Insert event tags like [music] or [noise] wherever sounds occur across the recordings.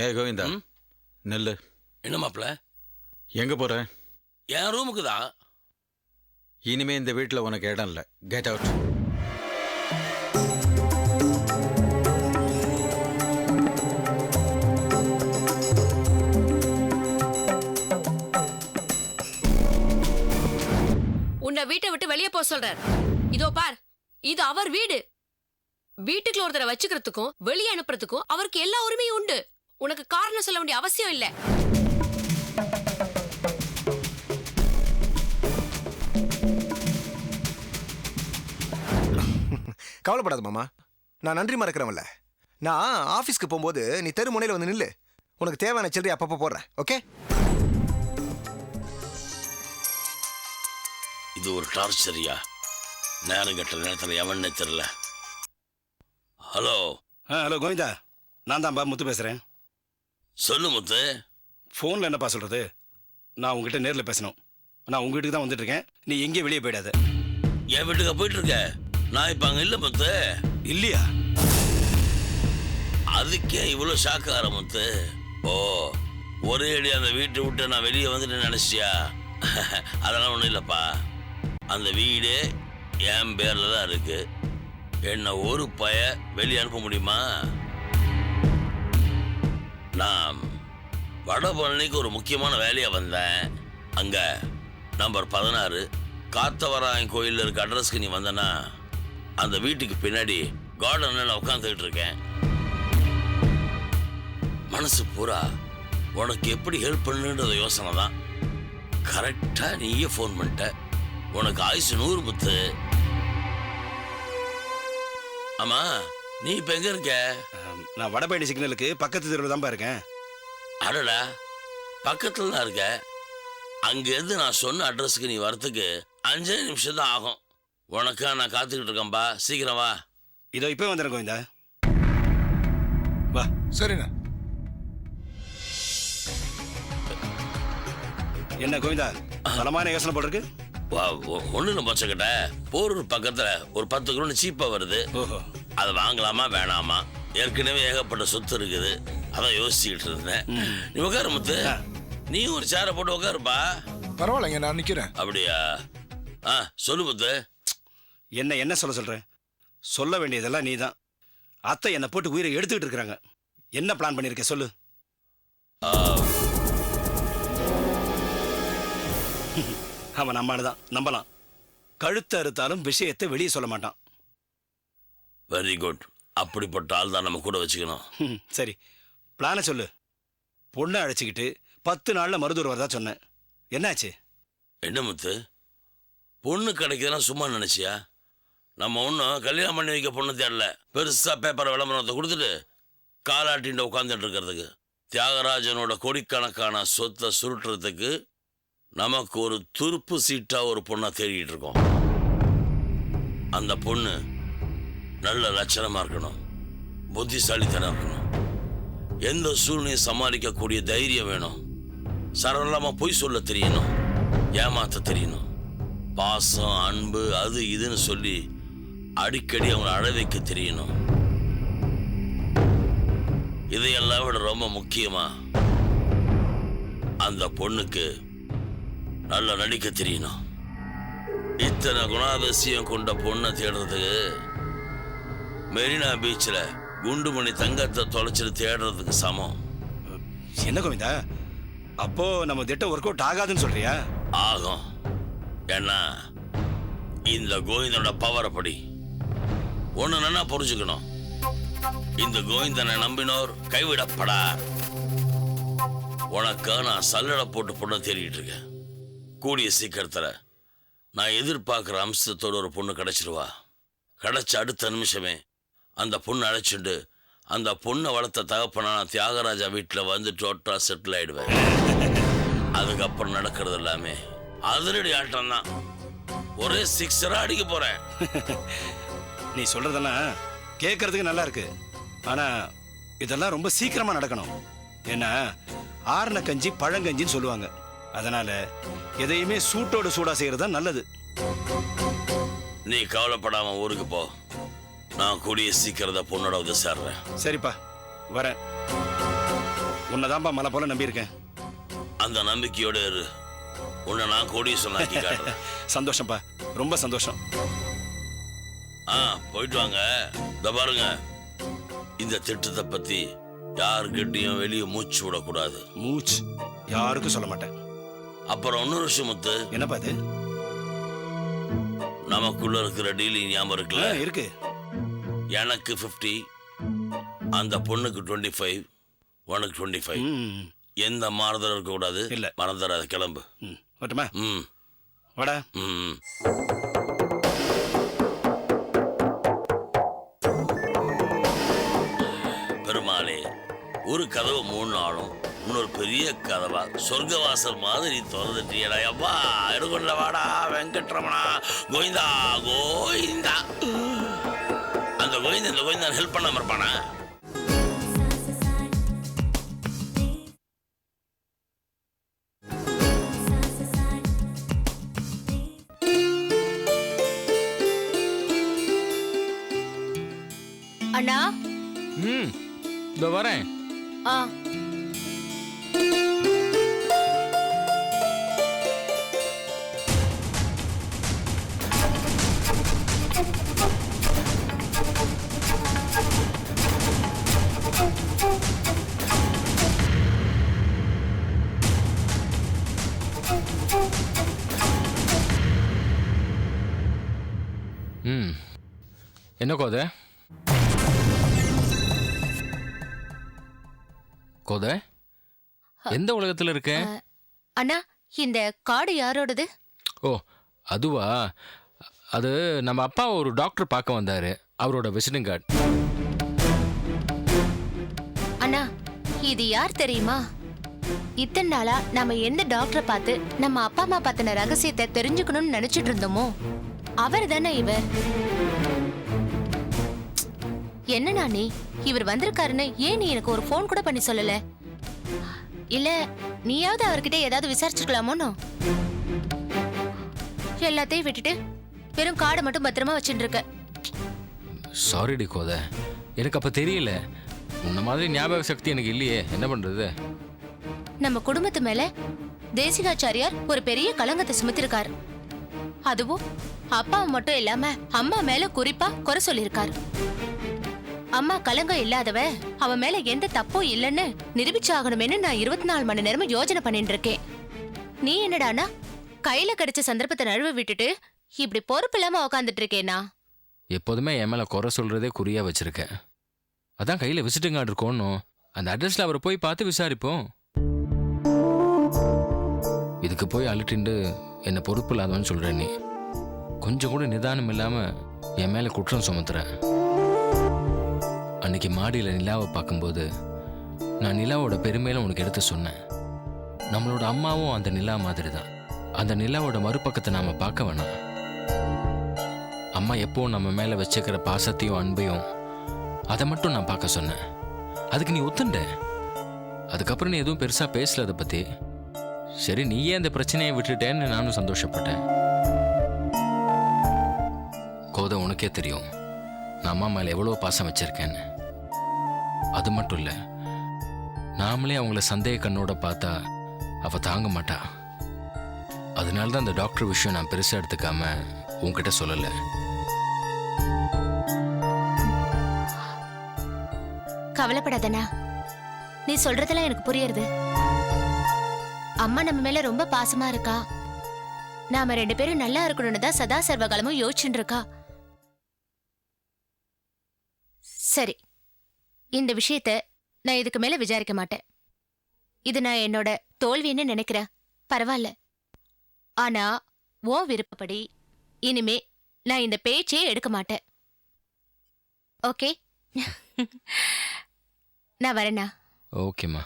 ஏ கோவிந்தா. ம்? நெல்லு. என்ன மாப்பிள? எங்க போற? என் ரூமுக்கு தான். இனிமே இந்த வீட்டில் உனக்கு இடம் இல்லை. கெட் அவுட் உன்னை வீட்டை விட்டு வெளியே போக சொல்றார். இதோ பார் இது அவர் வீடு. வீட்டுக்குள்ள ஒருத்தரை வச்சுக்கிறதுக்கும் வெளியே அனுப்புறதுக்கும் அவருக்கு எல்லா உரிமையும் உண்டு. உனக்கு காரணம் சொல்ல வேண்டிய அவசியம் இல்ல. கவலைப்படாத மாமா. நான் நன்றி மறக்கிறவன்ல. நான் ஆஃபீஸ்க்கு போகும்போது நீ தெரு முனையில் வந்து நில்லு. உனக்கு தேவையான சில்லறை அப்பப்போ போடுறேன். ஓகே? இது ஒரு டார்ச்சரியா நேரம் கெட்ட நேரத்தில் எவன்னே தெரியல. Hello ah hello Govinda. நான் தான்ப்பா முத்து பேசுகிறேன் சொல்லு முத்து. ஃபோனில் என்னப்பா சொல்கிறது நான் உங்ககிட்ட நேரில் பேசணும். நான் உங்க வீட்டுக்கு தான் வந்துட்டு இருக்கேன் நீ எங்கேயும் வெளியே போயிடாத. என் வீட்டுக்கு போயிட்டு இருக்க நான் இப்ப அங்க இல்ல முத்து. இல்லையா? அதுக்கே இவ்வளவு ஷாக் ஆகிற முத்து. ஓ ஒரே அடி அந்த வீட்டை விட்டு நான் வெளியே வந்துட்டு நினைச்சியா [laughs] அதெல்லாம் ஒண்ணும் இல்லப்பா. அந்த வீடே என் பேர்ல தான் இருக்கு. என்ன ஒரு பய வெளியே அனுப்ப முடியுமா? நான் வடபழனிக்கு ஒரு முக்கியமான வேலையாக வந்தேன். அங்கே நம்பர் பதினாறு காத்தவராயன் கோயில்ல இருக்க அட்ரஸ்க்கு நீ வந்தனா அந்த வீட்டுக்கு பின்னாடி கார்டனில் நான் உட்காந்துக்கிட்டு இருக்கேன். மனசு பூரா உனக்கு எப்படி ஹெல்ப் பண்ணுன்ற யோசனை தான். கரெக்டாக நீயே ஃபோன் பண்ணிட்ட. உனக்கு ஆயுசு நூறு புத்து ஆமாம் நீ இப்போ எங்கே இருக்க? நான் வடபழனி சிக்னலுக்கு பக்கத்து தெருவில் தான்ப்பா இருக்கேன். அடடா பக்கத்துல தான் இருக்க. அங்கேருந்து நான் சொன்ன அட்ரஸுக்கு நீ வரத்துக்கு அஞ்சே நிமிஷம் தான் ஆகும். உனக்கா நான் காத்துக்கிட்டு இருக்கேன்பா. சீக்கிரம் வா. இதோ இப்போ வந்துடுறேன் கோவிந்தா. வா. சரிண்ணா. என்ன கோவிந்தா பலமான யோசனை போல் இருக்கு வா ஒன்றும் இல்லை மொச்சக்கிட்ட. போரூர் பக்கத்தில் ஒரு பத்து கிலோ சீப்பாக வருது. ஓஹோ. அதை வாங்கலாமா வேணாமா? ஏற்கனவே ஏகப்பட்ட சொத்து இருக்குது. அதான் யோசிச்சுக்கிட்டு இருந்தேன். நீ உட்காரு முத்து. நீ ஒரு சேரை போட்டு உட்காருப்பா. பரவாயில்லைங்க நான் நிற்கிறேன் அப்படியா? ஆ சொல்லு முத்து. என்ன என்ன சொல்ல சொல்கிறேன் சொல்ல வேண்டியதெல்லாம் நீ தான் அத்தை என்னை போட்டு உயிரை எடுத்துக்கிட்டு இருக்கிறாங்க. என்ன பிளான் பண்ணியிருக்க? சொல்லு. ஆ, [laughs] அவன் நம்மானு தான் நம்பலாம். கழுத்து அறுத்தாலும் விஷயத்தை வெளியே சொல்ல மாட்டான். வெரி குட் அப்படிப்பட்ட ஆள் தான் நம்ம கூட வச்சுக்கணும். சரி. பிளானை சொல்லு. பொண்ணை அழைச்சிக்கிட்டு பத்து நாளில் மருதூர் வரதா சொன்னேன். என்னாச்சு? என்ன முத்து? பொண்ணு கிடைக்குதுன்னா சும்மா நினைச்சியா? நம்ம ஒன்றும் கல்யாணம் பண்ணி வைக்க பொண்ணு தேடல. பெருசா பேப்பர் விளம்பரத்தை கொடுத்துட்டு காலாட்டின்ட உட்காந்துட்டு இருக்கிறதுக்கு. தியாகராஜனோட கோடிக்கணக்கான சொத்தை சுருட்டுறதுக்கு நமக்கு ஒரு துருப்பு சீட்டா ஒரு பொண்ணை தேடிட்டு இருக்கோம். அந்த பொண்ணு நல்ல லட்சணமாக இருக்கணும். புத்திசாலித்தனம் இருக்கணும். எந்த சூழ்நிலையும் சமாளிக்கக்கூடிய தைரியம் வேணும். சரளமாக பொய் சொல்ல தெரியணும். ஏமாத்த தெரியணும். பாசம் அன்பு அது இதுன்னு சொல்லி அடிக்கடி அவங்களை அழ வைக்க தெரியணும். இதையெல்லாம் விட ரொம்ப முக்கியமாக அந்த பொண்ணுக்கு நல்லா நடிக்க தெரியணும். இத்தனை குணாதிசயம் கொண்ட பொண்ணை தேடுறதுக்கு மெரினா பீச்சில் குண்டுமணி தங்கத்தை தொலைச்சிட்டு தேடுறதுக்கு சமம். என்ன கோவிந்தா? அப்போ நம்ம திட்டம் ஒர்க் அவுட் ஆகாதுன்னு சொல்றியா? ஆகும். ஏன்னா இந்த கோவிந்தனோட பவர் அப்படி ஒண்ணு நல்லா புரிஞ்சுக்கணும். இந்த கோவிந்தனை நம்பினோர் கைவிடப்படார். உனக்கா நான் சல்லடை போட்டு பொண்ணை தேடிட்டு இருக்கேன். கூடிய சீக்கிரத்துல நான் எதிர்பார்க்குற அம்சத்தோட ஒரு பொண்ணு கிடைச்சிருவா. கிடைச்ச அடுத்த நிமிஷமே அந்த பொண்ணு அழைச்சிட்டு அந்த பொண்ணை வளர்த்த தகப்பனா தியாகராஜா வீட்டில் வந்து டோட்டா செட்டில் ஆயிடுவேன் அதுக்கப்புறம் நடக்கிறது எல்லாமே அதிரடி ஆட்டம் தான். ஒரே சிக்ஸரா அடிக்க போறேன். [laughs] நீ சொல்றதெல்லாம் கேட்கறதுக்கு நல்லா இருக்கு. ஆனா இதெல்லாம் ரொம்ப சீக்கிரமா நடக்கணும். ஏன்னா ஆறுன கஞ்சி பழங்கஞ்சின்னு சொல்லுவாங்க. அதனால எதையுமே சூட்டோட சூடா செய்யறது தான் நல்லது. நீ கவலைப்படாம ஊருக்கு போ. நான் கூடிய சீக்கிரத பொண்ணோட வந்து சேர்றேன். சரிப்பா வரேன். உன்னதான்பா மலை போல நம்பியிருக்கேன். அந்த நம்பிக்கையோட இரு. உன்னை நான் கோடீஸ்வரனாக்கி காட்டுறேன். [laughs] சந்தோஷம்ப்பா ரொம்ப சந்தோஷம். ஆ போயிட்டு வாங்க. இந்த பாருங்க. இந்த திட்டத்தை பத்தி யாருக்கிட்டையும் வெளியே மூச்சு விடக்கூடாது. மூச் யாருக்கும் சொல்ல மாட்டேன். அப்புறம் இன்னொரு விஷயம் முத்து. என்னப்பா இது? நமக்குள்ள இருக்கிற டீலிங் ஞாபகம் இருக்குல்ல? இருக்கு. எனக்கு 50 அந்த பொண்ணுக்கு டுவெண்ட்டி ஃபைவ் உனக்கு டுவெண்ட்டி ஃபைவ் எந்த மாறுதலும் இருக்கக்கூடாது. இல்ல. மறந்துடாத கிளம்பு. ம் வரட்டுமா? ம். வாடா. ம். பெருமாளே ஒரு கதவு மூணு நாளும் இன்னொரு பெரிய கதவா? சொர்க்கவாசல் மாதிரி திறந்துட்டியடா அப்பா எடுக்கொண்ட வாடா வெங்கட்ரமணா கோவிந்தா கோவிந்தா. கோவிந்தா இந்த கோவிந்தா ஹெல்ப் பண்ணாம இருப்பானா? அண்ணா? ம் இதோ வரேன். ஆ. என்ன கோதை? கோதை எந்த உலகத்துல இருக்க? அண்ணா இந்த கார்டு யாரோடது? ஓ அதுவா? அது நம்ம அப்பா ஒரு டாக்டர் பார்க்க வந்தாரு அவரோட விசிட்டிங் கார்டு. அண்ணா இது யார் தெரியுமா? இத்தனை நாளா நம்ம எந்த டாக்டரை பார்த்து நம்ம அப்பா அம்மா பத்தின ரகசியத்தை தெரிஞ்சுக்கணும்னு நினைச்சிட்டு இருந்தோமோ? அவர் தானே இவர்? என்னண்ணா நீ இவர் வந்திருக்காருன்னு ஏன் நீ எனக்கு ஒரு ஃபோன் கூட பண்ணி சொல்லல? இல்ல நீயாவது அவர்கிட்ட ஏதாவது விசாரிச்சுக்கலாமோனோ எல்லாத்தையும் விட்டுட்டு வெறும் கார்டை மட்டும் பத்திரமா வச்சுட்டு இருக்க. சாரிடி கோதை. எனக்கு அப்ப தெரியல. உன்ன மாதிரி ஞாபக சக்தி எனக்கு இல்லையே. என்ன பண்றது? நம்ம குடும்பத்து மேல தேசிகாச்சாரியார் ஒரு பெரிய களங்கத்தை சுமத்திருக்காரு. அதுவும் அப்பாவை மட்டும் இல்லாம அம்மா மேல குறிப்பா குறை சொல்லியிருக்காரு. அம்மா கலங்கம் இல்லாதவ அவ மேல எந்த தப்பும் இல்லைன்னு நிரூபிச்சாகணுமேனு நான் இருபத்தி நாலு மணி நேரமும் யோசனை பண்ணிட்டு இருக்கேன். நீ என்னடானா? கையில கிடைச்ச சந்தர்ப்பத்தை நழுவ விட்டுட்டு இப்படி பொறுப்பு இல்லாம உக்காந்துட்டு இருக்கேனா? எப்போதுமே என் மேல குறை சொல்றதே குறியா வச்சிருக்கேன். அதான் கையில விசிட்டிங் கார்டு இருக்கணும் அந்த அட்ரஸ்ல அவரை போய் பார்த்து விசாரிப்போம். இதுக்கு போய் அழுட்டிண்டு என்னை பொறுப்பு இல்லாதவன்னு சொல்ற நீ. கொஞ்சம் கூட நிதானம் இல்லாம என் மேல குற்றம் சுமத்துறேன் அன்னைக்கு மாடியில் நிலாவை பார்க்கும்போது நான் நிலாவோட பெருமையில உனக்கு எடுத்து சொன்னேன். நம்மளோட அம்மாவும் அந்த நிலா மாதிரி தான் அந்த நிலாவோட மறுபக்கத்தை நாம் பார்க்க வேணாம். அம்மா எப்போவும் நம்ம மேலே வச்சுக்கிற பாசத்தையும் அன்பையும் அதை மட்டும் நான் பார்க்க சொன்னேன். அதுக்கு நீ ஒத்துண்ட? அதுக்கப்புறம் நீ எதுவும் பெருசாக பேசல அதை பற்றி சரி நீயே அந்த பிரச்சனையை விட்டுட்டேன்னு நானும் சந்தோஷப்பட்டேன். கோதை உனக்கே தெரியும். நான் அம்மா மேலே எவ்வளோ பாசம் வச்சுருக்கேன்னு. அது மட்டும் இல்ல நாமளே அவங்கள சந்தேக கண்ணோட பார்த்தா அவ தாங்க மாட்டா. அதனால தான் அந்த டாக்டர் விஷயம் நான் பெருசா எடுத்துக்காம உன்கிட்ட சொல்லலை. கவலைப்படாதண்ணா. நீ சொல்றதெல்லாம் எனக்கு புரியுறது. அம்மா நம்ம மேல ரொம்ப பாசமா இருக்கா? நாம ரெண்டு பேரும் நல்லா இருக்கணும்னு தான் சதா சர்வகாலமும் யோசிச்சுட்டு இருக்கா? சரி. இந்த விஷயத்த நான் இதுக்கு மேல விசாரிக்க மாட்டேன். இது நான் என்னோட தோல்வின்னு நினைக்கிறேன். பரவாயில்ல ஆனா ஓ விருப்பப்படி இனிமே நான் இந்த பேச்சே எடுக்க மாட்டேன். ஓகே? [laughs] நான் வரேண்ணா ஓகேம்மா.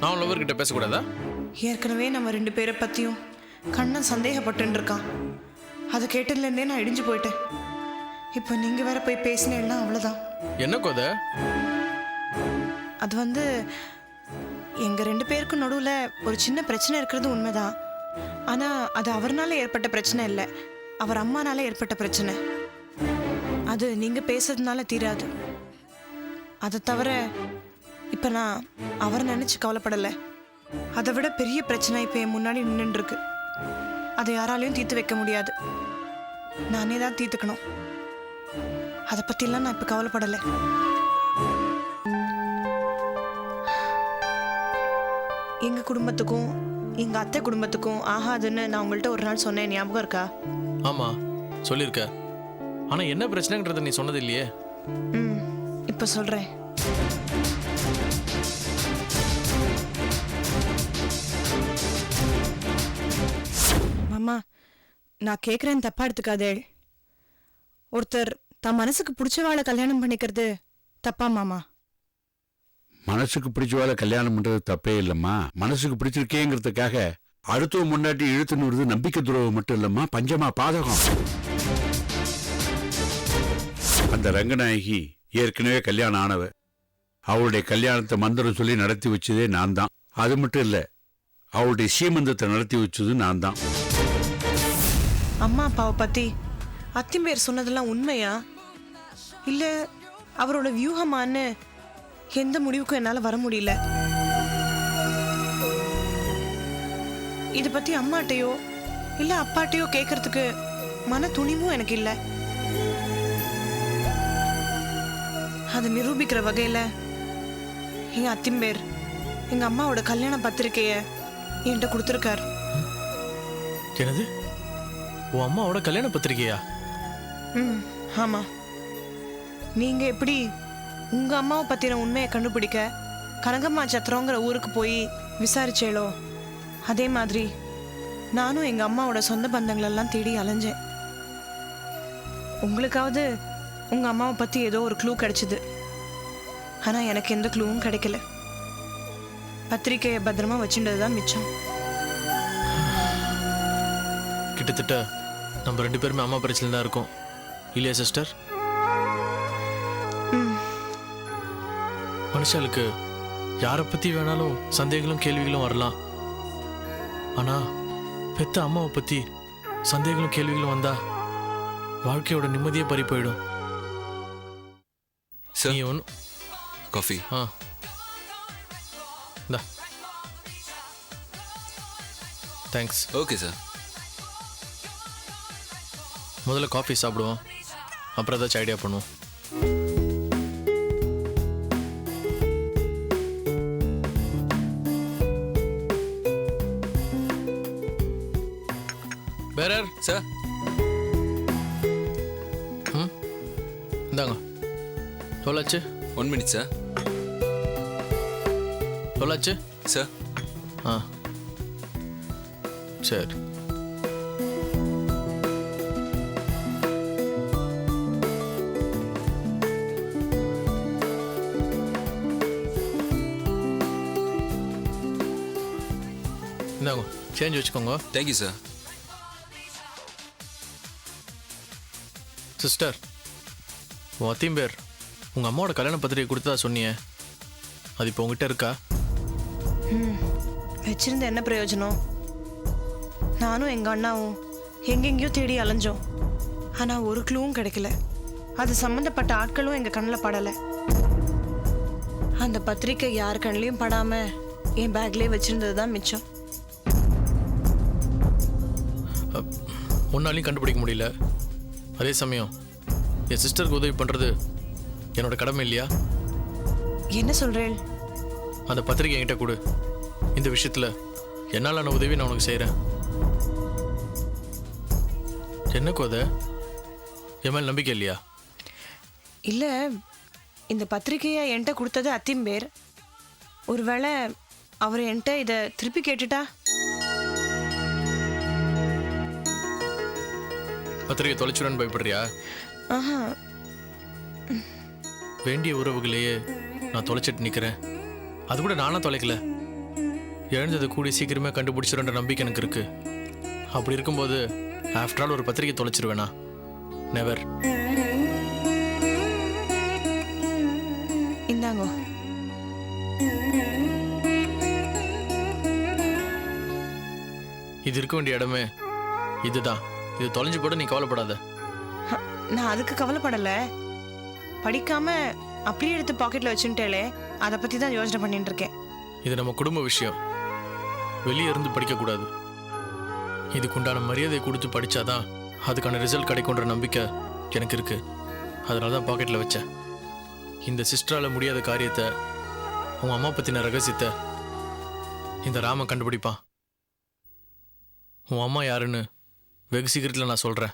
நான் லவர் கிட்ட பேசக்கூடாதா? ஏற்கனவே நம்ம ரெண்டு பேரை பற்றியும் கண்ணன் சந்தேகப்பட்டுன்னு இருக்கான் அதை கேட்டதுலேருந்தே நான் இடிஞ்சு போயிட்டேன். இப்போ நீங்கள் வேற போய் பேசினேன்னா அவ்வளோதான் என்ன கோத? அது வந்து எங்கள் ரெண்டு பேருக்கும் நடுவில் ஒரு சின்ன பிரச்சனை இருக்கிறது உண்மைதான். ஆனால் அது அவர்னால ஏற்பட்ட பிரச்சனை இல்லை. அவர் அம்மானால ஏற்பட்ட பிரச்சனை. அது நீங்கள் பேசுறதுனால தீராது. அதை தவிர இப்போ நான் அவரை நினச்சி கவலைப்படலை. அதை விட பெரிய பிரச்சனை இப்போ என் முன்னாடி நின்றுட்டு இருக்கு அதை யாராலையும் தீர்த்து வைக்க முடியாது. நானே தான் தீர்த்துக்கணும். அதை பற்றிலாம் நான் இப்போ கவலைப்படலை. எங்க குடும்பத்துக்கும் எங்க அத்தை குடும்பத்துக்கும் ஆகாதுன்னு நான் உங்கள்கிட்ட ஒரு நாள் சொன்னேன். ஞாபகம் இருக்கா? ஆமா சொல்லியிருக்க. ஆனா என்ன பிரச்சனைன்றத நீ சொன்னது இல்லையே? ம் இப்ப சொல்றேன். நான் கேட்குறேன் தப்பா எடுத்துக்காதே. ஒருத்தர் தன் மனசுக்கு பிடிச்சவாளை கல்யாணம் பண்ணிக்கிறது தப்பா மாமா? மனசுக்கு பிடிச்சவாளை கல்யாணம் பண்றது தப்பே இல்லம்மா. மனசுக்கு பிடிச்சிருக்கேங்கிறதுக்காக அடுத்தவ முன்னாடி இழுத்துன்னு வருது நம்பிக்கை துரோகம் மட்டும் இல்லம்மா பஞ்சமா பாதகம். அந்த ரங்கநாயகி ஏற்கனவே கல்யாணம் ஆனவ. அவளுடைய கல்யாணத்தை மந்திரம் சொல்லி நடத்தி வச்சதே நான் தான் அது மட்டும் இல்லை அவளுடைய சீமந்தத்தை நடத்தி வச்சது நான் தான் அம்மா அப்பாவை பத்தி அத்திம்பேர் சொன்னதெல்லாம் உண்மையா? இல்லை அவரோட வியூகமான்னு எந்த முடிவுக்கும் என்னால் வர முடியல. இதை பற்றி அம்மாட்டையோ இல்லை அப்பாட்டையோ கேட்கறதுக்கு மன துணிவும் எனக்கு இல்லை. அதை நிரூபிக்கிற வகையில் எங்கள் அத்திம்பேர் எங்கள் அம்மாவோட கல்யாண பத்திரிக்கையை என்கிட்ட கொடுத்துருக்கார். என்னது? உன் அம்மாவோட கல்யாண பத்திரிக்கையா? ம் ஆமா. நீங்க எப்படி உங்க அம்மாவை பத்தின உண்மையை கண்டுபிடிக்க கனகம்மா சத்திரங்கிற ஊருக்கு போய் விசாரிச்சேளோ? அதே மாதிரி நானும் எங்க அம்மாவோட சொந்த பந்தங்களெல்லாம் தேடி அலைஞ்சேன். உங்களுக்காவது உங்க அம்மாவை பத்தி ஏதோ ஒரு க்ளூ கிடைச்சது. ஆனா எனக்கு எந்த க்ளூவும் கிடைக்கல. பத்திரிக்கையை பத்திரமா வச்சுட்டது தான் மிச்சம். கிட்டத்தட்ட நம்ம ரெண்டு பேருமே அம்மா பிரச்சனை தான் இருக்கோம். இல்லையா சிஸ்டர்? மனுஷாளுக்கு யாரை பத்தி வேணாலும் சந்தேகங்களும் கேள்விகளும் வரலாம். ஆனா பெத்த அம்மாவை பத்தி சந்தேகங்களும் கேள்விகளும் வந்தா வாழ்க்கையோட நிம்மதியே பறி போயிடும். சார் நீ ஒன்று காஃபி ஆ. தேங்க்ஸ் ஓகே சார் முதல்ல காஃபி சாப்பிடுவோம். அப்புறம் ஏதாச்சும் ஐடியா பண்ணுவோம். பேரர் சார் ம்? இந்தாங்க. எவ்வளோச்சு ஒன் மினிட் சார் எவ்வளோச்சு சார் ஆ. சரி. சேஞ்ச் வச்சுக்கோங்க தேங்க்யூ சார் சிஸ்டர் உன் அத்தையும் பேர் உங்கள் அம்மாவோட கல்யாண பத்திரிகை கொடுத்ததா சொன்னியே. அது இப்போ உங்ககிட்ட இருக்கா? ம் வச்சிருந்த என்ன பிரயோஜனம்? நானும் எங்க அண்ணாவும் எங்கெங்கேயோ தேடி அலைஞ்சோம். ஆனா ஒரு க்ளூவும் கிடைக்கல. அது சம்மந்தப்பட்ட ஆட்களும் எங்க கண்ணில் படலை. அந்த பத்திரிக்கை யார் கண்ணிலையும் படாம என் பேக்லயே வச்சிருந்தது தான் மிச்சம். ஒன்னாலையும் கண்டுபிடிக்க முடியல. அதே சமயம் என் சிஸ்டருக்கு உதவி பண்ணுறது என்னோட கடமை இல்லையா? என்ன சொல்றேன்? அந்த பத்திரிக்கை என்கிட்ட கொடு. இந்த விஷயத்தில் என்னாலான உதவி நான் உனக்கு செய்கிறேன் என்ன கோத என் மேல் நம்பிக்கை இல்லையா? இல்ல இந்த பத்திரிக்கையை என்கிட்ட கொடுத்தது அத்திம்பேர். ஒருவேளை அவர் என்கிட்ட இதை திருப்பி கேட்டுட்டா? பத்திரிக்கை தொலைச்சுடன்னு பயப்படுறியா? ஆஹா. வேண்டிய உறவுகளையே நான் தொலைச்சிட்டு நிற்கிறேன் அது கூட நானும் தொலைக்கல. எழுந்ததை கூடி சீக்கிரமே கண்டுபிடிச்சிருன்ற நம்பிக்கை எனக்கு இருக்கு. அப்படி இருக்கும்போது ஆஃப்டர் ஆல் ஒரு பத்திரிக்கை தொலைச்சிருவேனா? நெவர் இந்தாங்கோ. இது இருக்க வேண்டிய இடமே இதுதான். இது தொலைஞ்சு போட நீ கவலைப்படாத. நான் அதுக்கு கவலைப்படல. படிக்காம அப்படியே எடுத்து பாக்கெட்ல வச்சுட்டேலே அதை பத்தி தான் யோசனை பண்ணிட்டு இருக்கேன். இது நம்ம குடும்ப விஷயம். வெளியே இருந்து படிக்கக்கூடாது இதுக்குண்டான மரியாதை கொடுத்து படிச்சாதான் அதுக்கான ரிசல்ட் கிடைக்குன்ற நம்பிக்கை எனக்கு இருக்கு. அதனால தான் பாக்கெட்டில் வச்சேன். இந்த சிஸ்டரால் முடியாத காரியத்தை உன் அம்மா பற்றின ரகசியத்தை இந்த ராமன் கண்டுபிடிப்பான். உன் அம்மா யாருன்னு வெகு சீக்கிரத்தில் நான் சொல்கிறேன்